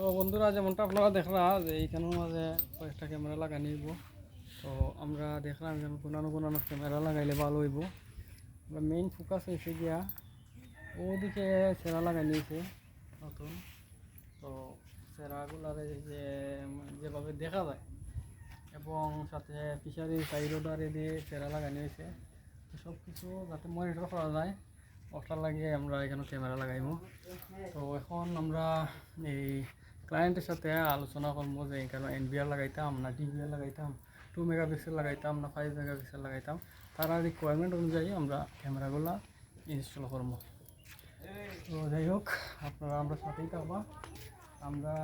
তো বন্ধুরা, যেমনটা আপনারা দেখলা যে এইখানের মাঝে কয়েকটা ক্যামেরা লাগাই নিব তো আমরা দেখলাম এখানে কোনানো কোনানো ক্যামেরা লাগাইলে ভালো হইব। আমরা মেইন ফোকাস হয়েছে গিয়া ওদিকে সেরা লাগাই নিয়েছে নতুন। তো সেরাগুলারে যে, যেভাবে দেখা যায়। এবং সাথে ফিশারি সাইডোডারে দিয়ে সেরা লাগানো হয়েছে সব কিছু যাতে মনিটর করা যায়, ওটার লাগিয়ে আমরা এখানে ক্যামেরা লাগাইব। তো এখন আমরা এই ক্লায়েন্টের সাথে আলোচনা করব যে এখানে এনবিআর লাগাইতাম, না ডিবিআর লাগাইতাম টু মেগাপিক্সেল লাগাইতাম, না ফাইভ মেগাপিক্সেল লাগাইতাম তারা রিকোয়ারমেন্ট অনুযায়ী আমরা ক্যামেরাগুলো ইনস্টল করব। তো যাই হোক, আপনারা আমরা সাথেই থাকবা। আমরা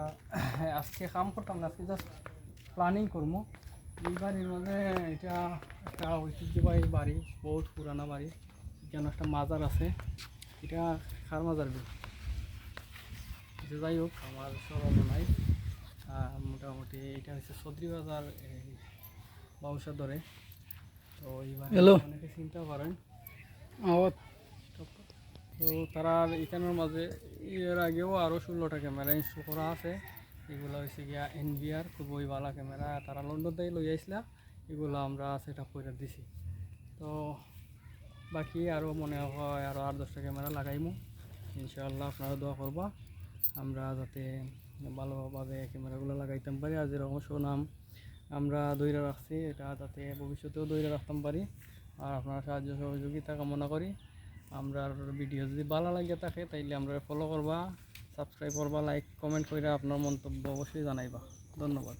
আজকে কাম করতাম না, আজকে জাস্ট প্ল্যানিং করব। এই বাড়ির মধ্যে এটা একটা ঐতিহ্যবাহী বাড়ি, বহুত পুরানা বাড়ি এখানে একটা মাজার আছে। এটা খার মাজার বি? যে যাই হোক আমার স্মরণ নাই। মোটামুটি এটা হচ্ছে সদরি বাজার এই বাউসা ধরে তো এই বাড়ি Hello. অনেকে চিন্তা করেন তো তারা এখানের মাঝে এর আগেও আরও ষোলোটা ক্যামেরা ইনস্টল করা আছে। এগুলো হয়েছে গিয়া এন এনভিআর খুবই ভালো ক্যামেরা। তারা লন্ডন থেকে লই আইসলা এগুলো আমরা সেট আপ করে দিছি। তো বাকি আরও মনে হয় আরও আট দশটা ক্যামেরা লাগাইমু। ইনশাআল্লাহ আপনারা দোয়া করবা। আমরা যাতে ভালোভাবে ক্যামেরাগুলো লাগাইতাম পারি, আর যেরকম সুনাম আমরা দৈরা রাখছি, এটা যাতে ভবিষ্যতেও দৈরা রাখতাম পারি, আর আপনারা সাহায্য সহযোগিতা কামনা করি। আমরা ভিডিও যদি ভালো লাগে থাকে, তাইলে আমরা ফলো করবা সাবস্ক্রাইব করবা লাইক কমেন্ট করে আপনার মন্তব্য অবশ্যই জানাইবা। ধন্যবাদ।